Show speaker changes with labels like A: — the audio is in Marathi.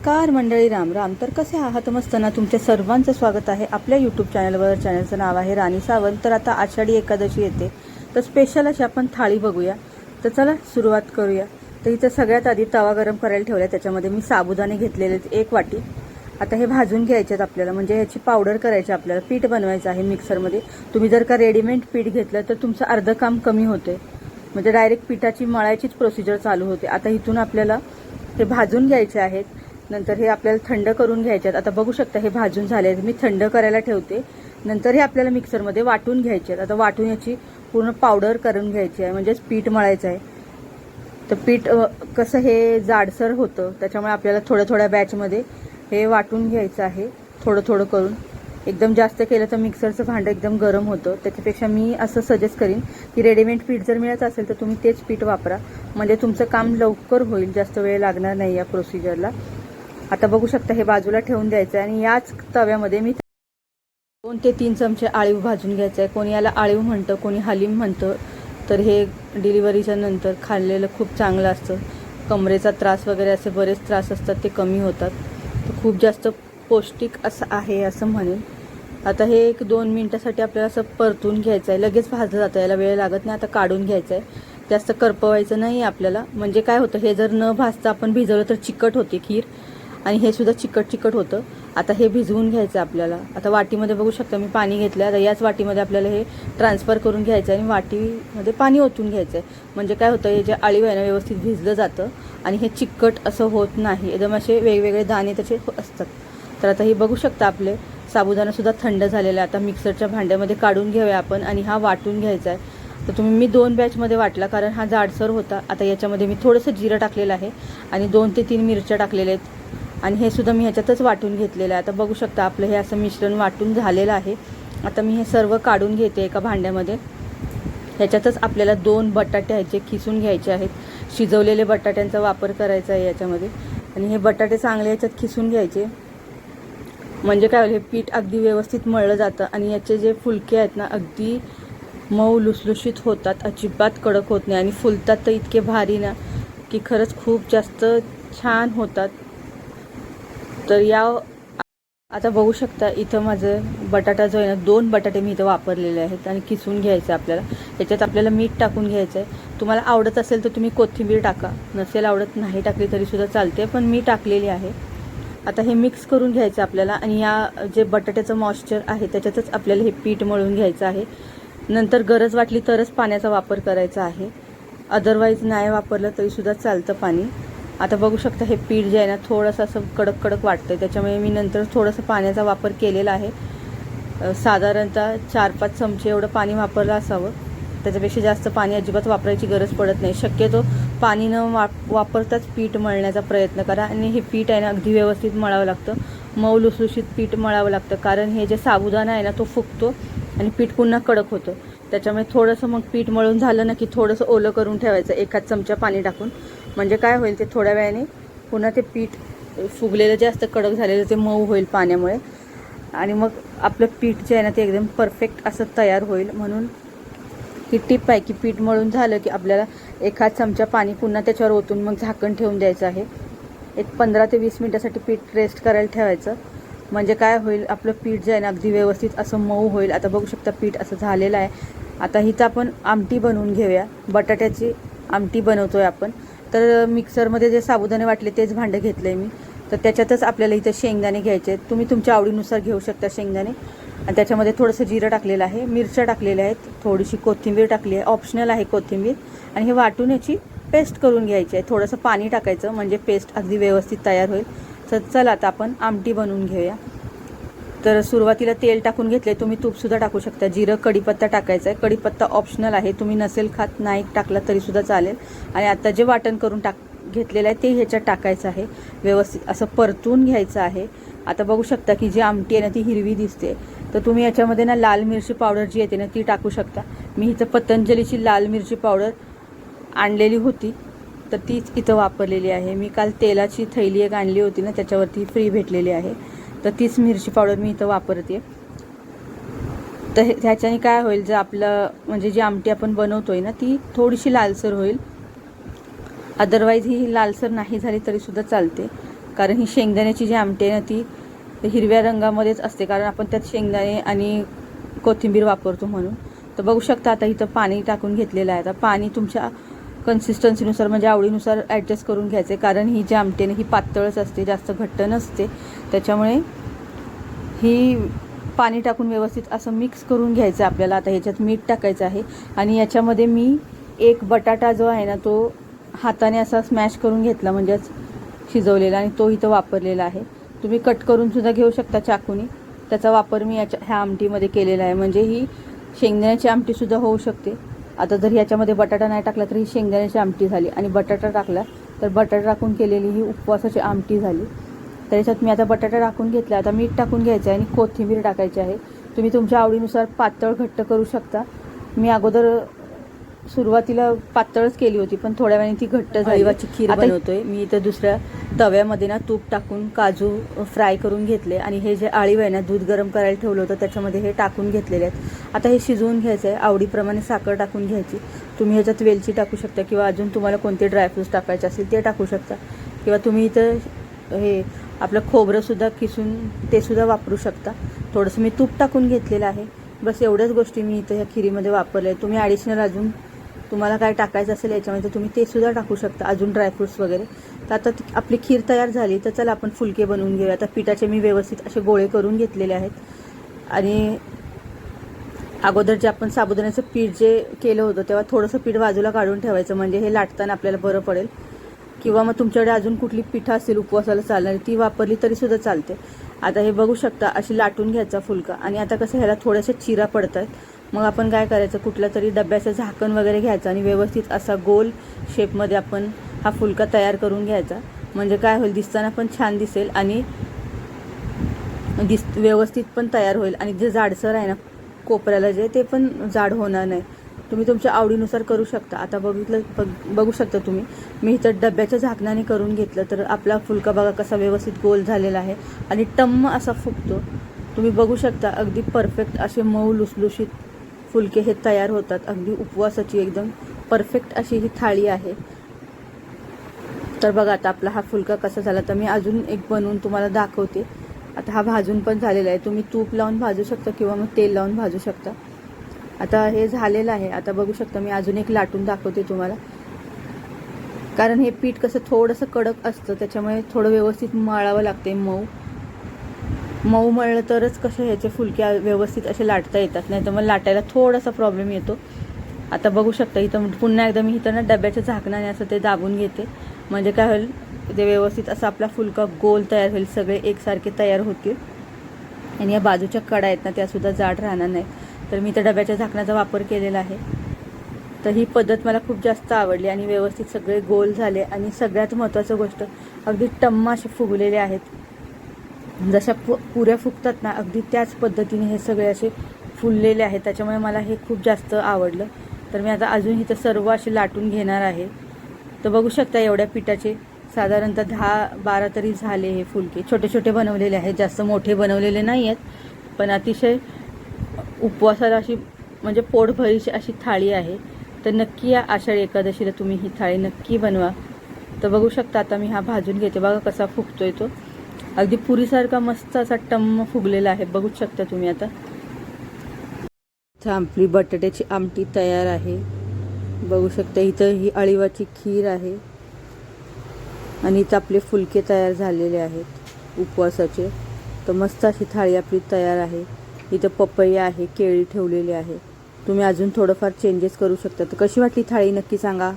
A: नमस्कार मंडळी राम राम. तर कसे आहात? मस्त ना? तुमच्या सर्वांचं स्वागत आहे आपल्या यूट्यूब चॅनलवर चॅनलचं नाव आहे राणी सावंत. तर आता आषाढी एकादशी येते. तर स्पेशल अशी आपण थाळी बघूया. तर चला सुरुवात करूया. तर इथं सगळ्यात आधी तवा गरम करायला ठेवला त्याच्यामध्ये मी साबुदाणे घेतलेले आहेत एक वाटी. आता हे भाजून घ्यायचे आहेत आपल्याला. म्हणजे ह्याची पावडर करायची आपल्याला. पीठ बनवायचं आहे मिक्सरमध्ये तुम्ही जर का रेडीमेड पीठ घेतलं तर तुमचं अर्धं काम कमी होते म्हणजे डायरेक्ट पिठाची मळायचीच प्रोसिजर चालू होते. आता इथून आपल्याला हे भाजून घ्यायचे आहेत. नंतर हे आपल्याला थंड करून घ्यायचे आहेत आता बघू शकता हे भाजून झाले आहेत. मी थंड करायला ठेवते. नंतर हे आपल्याला मिक्सरमध्ये वाटून घ्यायचे आहेत. आता वाटून याची पूर्ण पावडर करून घ्यायची आहे. म्हणजेच पीठ मळायचं आहे. तर पीठ कसं हे जाडसर होतं त्याच्यामुळे आपल्याला थोड्या थोड्या बॅचमध्ये हे वाटून घ्यायचं आहे. थोडं थोडं करून. एकदम जास्त केलं तर मिक्सरचं भांडं एकदम गरम होतं. त्याच्यापेक्षा मी असं सजेस्ट करीन की रेडीमेड पीठ जर मिळत असेल तर तुम्ही तेच पीठ वापरा. म्हणजे तुमचं काम लवकर होईल. जास्त वेळ लागणार नाही या प्रोसिजरला आता बघू शकता हे बाजूला ठेवून द्यायचं आहे. आणि याच तव्यामध्ये मी दोन ते तीन चमचे आळीव भाजून घ्यायचं आहे कोणी याला आळीव म्हणतं कोणी हलीम म्हणतं तर हे डिलिव्हरीच्या नंतर खाल्लेलं खूप चांगलं असतं. कमरेचा त्रास वगैरे असे बरेच त्रास असतात ते कमी होतात. तर खूप जास्त पौष्टिक असं आहे असं म्हणेन. आता हे एक दोन मिनटासाठी आपल्याला असं परतून घ्यायचं आहे लगेच भाजलं जातं याला वेळ लागत नाही आता काढून घ्यायचं आहे जास्त करपवायचं नाही आपल्याला. म्हणजे काय होतं हे जर न भाजता आपण भिजवलं तर चिकट होते खीर. आणि हे सुद्धा चिकट चिकट होतं. आता हे भिजवून घ्यायचं आहे आपल्याला. आता वाटीमध्ये बघू शकता मी पाणी घेतलं आता याच वाटीमध्ये आपल्याला हे ट्रान्सफर करून घ्यायचं आहे आणि वाटीमध्ये पाणी ओतून घ्यायचं आहे. म्हणजे काय होतं हे जे आळीव आहे ना व्यवस्थित भिजलं जातं आणि हे चिकट असं होत नाही. एकदम असे वेगवेगळे दाणे त्याचे हो असतात. तर आता हे बघू शकता आपले. साबुदाणासुद्धा थंड झालेला आहे. आता मिक्सरच्या भांड्यामध्ये काढून घेऊया आपण आणि हा वाटून घ्यायचा आहे. तर तुम्ही मी दोन बॅचमध्ये वाटला कारण हा जाडसर होता. आता याच्यामध्ये मी थोडंसं जिरं टाकलेलं आहे आणि दोन ते तीन मिरच्या टाकलेल्या आहेत. आणि हे सुद्धा मी ह्याच्यातच वाटून घेतलेलं आहे. आता बघू शकता आपलं हे असं मिश्रण वाटून झालेलं आहे. आता मी हे सर्व काढून घेते एका भांड्यामध्ये. ह्याच्यातच आपल्याला दोन बटाटे ह्याचे खिसून घ्यायचे आहेत. शिजवलेले बटाट्यांचा वापर करायचा आहे याच्यामध्ये. आणि हे बटाटे चांगले ह्याच्यात खिसून घ्यायचे. म्हणजे काय होईल हे पीठ अगदी व्यवस्थित मळलं जातं आणि याचे जे फुलके आहेत ना अगदी मऊ लुसलुशीत होतात. अजिबात कडक होत नाही आणि फुलतात तर इतके भारी ना की खरंच खूप जास्त छान होतात. तर या आता बघू शकता इथं माझं बटाटा जो आहे ना दोन बटाटे मी इथं वापरलेले आहेत आणि किसून घ्यायचं आहे आपल्याला. याच्यात आपल्याला मीठ टाकून घ्यायचं आहे तुम्हाला आवडत असेल तर तुम्ही कोथिंबीर टाका. नसेल आवडत नाही टाकली तरीसुद्धा चालते पण मी टाकलेली आहे. आता हे मिक्स करून घ्यायचं आपल्याला आणि या जे बटाट्याचं मॉइश्चर आहे त्याच्यातच आपल्याला हे पीठ मळून घ्यायचं आहे. नंतर गरज वाटली तरच पाण्याचा वापर करायचा आहे. अदरवाईज नाही वापरलं तरीसुद्धा चालतं पाणी. आता बघू शकता हे पीठ जे आहे ना थोडंसं असं कडक कडक वाटतं त्याच्यामुळे मी नंतर थोडंसं पाण्याचा वापर केलेला आहे. साधारणतः चार पाच चमचे एवढं पाणी वापरलं असावं. त्याच्यापेक्षा जास्त पाणी अजिबात वापरायची गरज पडत नाही. शक्यतो पाणी न वाप वापरताच पीठ मळण्याचा प्रयत्न करा. आणि हे पीठ आहे ना अगदी व्यवस्थित मळावं लागतं. मऊ लुसलुशीत पीठ मळावं लागतं. कारण हे जे साबुदाणा आहे ना तो फुगतो आणि पीठ पुन्हा कडक होतं. त्याच्यामुळे थोडंसं मग पीठ मळून झालं ना की थोडंसं ओलं करून ठेवायचं. एकाच चमचा पाणी टाकून. म्हणजे काय होईल ते थोड्या वेळाने पुन्हा ते पीठ फुगलेलं जास्त कडक झालेलं ते मऊ होईल पाण्यामुळे. आणि मग आपलं पीठ जे आहे ना ते एकदम परफेक्ट असं तयार होईल म्हणून ही टिप आहे की पीठ मळून झालं की आपल्याला एखाद चमचा पाणी पुन्हा त्याच्यावर ओतून मग झाकण ठेवून द्यायचं आहे. एक पंधरा ते वीस मिनटासाठी पीठ रेस्ट करायला ठेवायचं. म्हणजे काय होईल आपलं पीठ जे आहे ना अगदी व्यवस्थित असं मऊ होईल. आता बघू शकता पीठ असं झालेलं आहे. आता हिचं आपण आमटी बनवून घेऊया. बटाट्याची आमटी बनवतो आहे आपण. तर मिक्सरमध्ये जे साबुदाणे वाटले तेच भांडं घेतलं आहे मी. तर त्याच्यातच आपल्याला इथं शेंगदाणे घ्यायचे आहेत. तुम्ही तुमच्या आवडीनुसार घेऊ शकता शेंगदाणे. आणि त्याच्यामध्ये थोडंसं जिरं टाकलेलं आहे मिरच्या टाकलेल्या आहेत थोडीशी कोथिंबीर टाकली आहे ऑप्शनल आहे कोथिंबीर. आणि हे वाटून याची पेस्ट करून घ्यायची आहे. थोडंसं पाणी टाकायचं म्हणजे पेस्ट अगदी व्यवस्थित तयार होईल. तर चला आता आपण आमटी बनवून घेऊया. तर सुरुवातीला तेल टाकून घेतले तुम्ही तूपसुद्धा टाकू शकता. जिरं कढीपत्ता टाकायचा आहे. कढीपत्ता ऑप्शनल आहे. तुम्ही नसेल खात नाही टाकला तरीसुद्धा चालेल. आणि आता जे वाटण करून टाक घेतलेलं आहे ते ह्याच्यात टाकायचं आहे. व्यवस्थित असं परतून घ्यायचं आहे. आता बघू शकता की जी आमटी आहे ना ती हिरवी दिसते. तर तुम्ही याच्यामध्ये ना लाल मिरची पावडर जी येते ना ती टाकू शकता. मी इथं पतंजलीची लाल मिरची पावडर आणलेली होती. तर तीच इथं वापरलेली आहे. मी काल तेलाची थैली एक आणली होती ना त्याच्यावरती फ्री भेटलेली आहे. तर तीच मिरची पावडर मी इथं वापरते. तर हे- ह्याच्याने काय होईल जर आपलं म्हणजे जी आमटी आपण बनवतो आहे ना ती थोडीशी लालसर होईल. अदरवाईज ही लालसर नाही झाली तरीसुद्धा चालते. कारण ही शेंगदाण्याची जी आमटी आहे ना ती हिरव्या रंगामध्येच असते. कारण आपण त्यात शेंगदाणे आणि कोथिंबीर वापरतो म्हणून. तर बघू शकता आता इथं पाणी टाकून घेतलेलं आहे. आता पाणी तुमच्या कन्सिस्टन्सीनुसार म्हणजे आवडीनुसार ॲडजस्ट करून घ्यायचे. कारण ही जी आमटी ही पातळच असते जास्त घट्ट नसते. त्याच्यामुळे ही पाणी टाकून व्यवस्थित असं मिक्स करून घ्यायचं आपल्याला. आता ह्याच्यात मीठ टाकायचं आहे. आणि याच्यामध्ये मी एक बटाटा जो आहे ना तो हाताने असा स्मॅश करून घेतला म्हणजेच शिजवलेला आणि तो इथं वापरलेला आहे. तुम्ही कट करून सुद्धा घेऊ शकता चाकूनी. त्याचा वापर मी याच्या ह्या आमटीमध्ये केलेला आहे. म्हणजे ही शेंगदाण्याची आमटीसुद्धा होऊ शकते. आता जर याच्यामध्ये बटाटा नाही टाकला तर ही शेंगदाण्याची आमटी झाली. आणि बटाटा टाकला तर बटाटा टाकून केलेली ही उपवासाची आमटी झाली. तर याच्यात मी आता बटाटा टाकून घेतला. आता मीठ टाकून घ्यायचं आहे आणि कोथिंबीर टाकायची आहे. तुम्ही तुमच्या आवडीनुसार पातळ घट्ट करू शकता. मी अगोदर सुरुवातीला पातळच केली होती पण थोड्या वेळाने ती घट्ट झाली.
B: खीर बनवतोय.
A: मी इथं दुसऱ्या तव्यामध्ये ना तूप टाकून काजू फ्राय करून घेतले आणि हे जे आळीव आहे ना दूध गरम करायला ठेवलं होतं त्याच्यामध्ये हे टाकून घेतलेले आहेत. आता हे शिजवून घ्यायचं आहे आवडीप्रमाणे साखर टाकून घ्यायची. तुम्ही ह्याच्यात वेलची टाकू शकता किंवा अजून तुम्हाला कोणते ड्रायफ्रुट्स टाकायचे असतील ते टाकू शकता. किंवा तुम्ही इथं हे आपलं खोबरंसुद्धा किसून ते सुद्धा वापरू शकता. थोडंसं मी तूप टाकून घेतलेलं आहे. बस एवढ्याच गोष्टी मी इथं ह्या खिरीमध्ये वापरल्या तुम्ही ॲडिशनल अजून तुम्हाला काय टाकायचं असेल याच्यामध्ये तर तुम्ही ते सुद्धा टाकू शकता अजून ड्रायफ्रुट्स वगैरे. तर आता ती- आपली खीर तयार झाली तर चला आपण फुलके बनवून घेऊया. आता पिठाचे मी व्यवस्थित असे गोळे करून घेतलेले आहेत. आणि अगोदर जे आपण साबुदाण्याचं पीठ जे केलं होतं तेव्हा थोडंसं पीठ बाजूला काढून ठेवायचं म्हणजे हे लाटताना आपल्याला बरं पडेल. किंवा मग तुमच्याकडे अजून कुठली पिठं असेल उपवासाला चालणारी ती वापरली तरी सुद्धा चालते. आता हे बघू शकता अशी लाटून घ्यायचा फुलका. आणि आता कसं ह्याला थोड्याशा चिरा पडत आहेत मग आपण काय करायचं? कुठल्या तरी डब्याचं झाकण वगैरे घ्यायचं आणि व्यवस्थित असा गोल शेपमध्ये आपण हा फुलका तयार करून घ्यायचा. म्हणजे काय होईल? दिसताना पण छान दिसेल आणि दिस व्यवस्थित पण तयार होईल. आणि जे जाडसर आहे ना कोपऱ्याला जे ते पण जाड होणार नाही. तुम्ही तुमच्या आवडीनुसार करू शकता. आता बघितलं बघ बघू शकता तुम्ही. मी इथं डब्याच्या झाकणाने करून घेतलं तर आपला फुलका बघा कसा व्यवस्थित गोल झालेला आहे आणि टम्म असा फुगतो. तुम्ही बघू शकता अगदी परफेक्ट असे मऊ लुसलुशीत फुलके हे तयार होतात. अगदी उपवासाची एकदम परफेक्ट अशी ही थाळी आहे. तर बघा आता आपला हा फुलका कसा झाला तर मी अजून एक बनवून तुम्हाला दाखवते. आता हा भाजून पण झालेला आहे. तुम्ही तूप लावून भाजू शकता किंवा मग तेल लावून भाजू शकता. आता हे झालेलं आहे. आता बघू शकता मी अजून एक लाटून दाखवते तुम्हाला. कारण हे पीठ कसं थोडंसं कडक असतं त्याच्यामुळे थोडं व्यवस्थित मळावं लागते मऊ. मऊ मळलं तरच कसं ह्याचे फुलके व्यवस्थित असे लाटता येतात. नाही तर मग लाटायला थोडासा प्रॉब्लेम येतो. आता बघू शकता इथं पुन्हा एकदा मी इथं ना डब्याच्या झाकणाने असं ते दाबून घेते. म्हणजे काय होईल ते व्यवस्थित असं आपला फुलका गोल तयार होईल सगळे एकसारखे तयार होतील. आणि या बाजूच्या कडा आहेत ना त्यासुद्धा जाड राहणार नाही. तर मी त्या डब्याच्या झाकणाचा वापर केलेला आहे. तर ही पद्धत मला खूप जास्त आवडली आणि व्यवस्थित सगळे गोल झाले. आणि सगळ्यात महत्त्वाचं गोष्ट अगदी टम्मा असे फुगलेले आहेत. जशा पु पुऱ्या फुगतात ना अगदी त्याच पद्धतीने हे सगळे असे फुललेले आहेत. त्याच्यामुळे मला हे खूप जास्त आवडलं. तर मी आता अजून इथं सर्व असे लाटून घेणार आहे. तर बघू शकता एवढ्या पिठाचे साधारणतः दहा बारा तरी झाले हे फुलके. छोटे छोटे बनवलेले आहेत जास्त मोठे बनवलेले नाही आहेत पण अतिशय उपवासाला अशी म्हणजे पोटभरीची अशी थाळी आहे. तर नक्की या आषाढी एकादशीला तुम्ही ही थाळी नक्की बनवा. तर बघू शकता आता मी हा भाजून घेते. बघा कसा फुगतोय तो. अगदी पुरीसारखा मस्त असा टम्म फुगलेला आहे. बघूच शकता तुम्ही आता. इथं आपली बटाट्याची आमटी तयार आहे. बघू शकता इथं ही अळीवाची खीर आहे. आणि इथं आपले फुलके तयार झालेले आहेत उपवासाचे. तर मस्त अशी थाळी आपली तयार आहे. इथं पपई आहे केळी ठेवलेली आहे. तुम्ही अजून थोडंफार चेंजेस करू शकता. तर कशी वाटली थाळी? नक्की सांगा.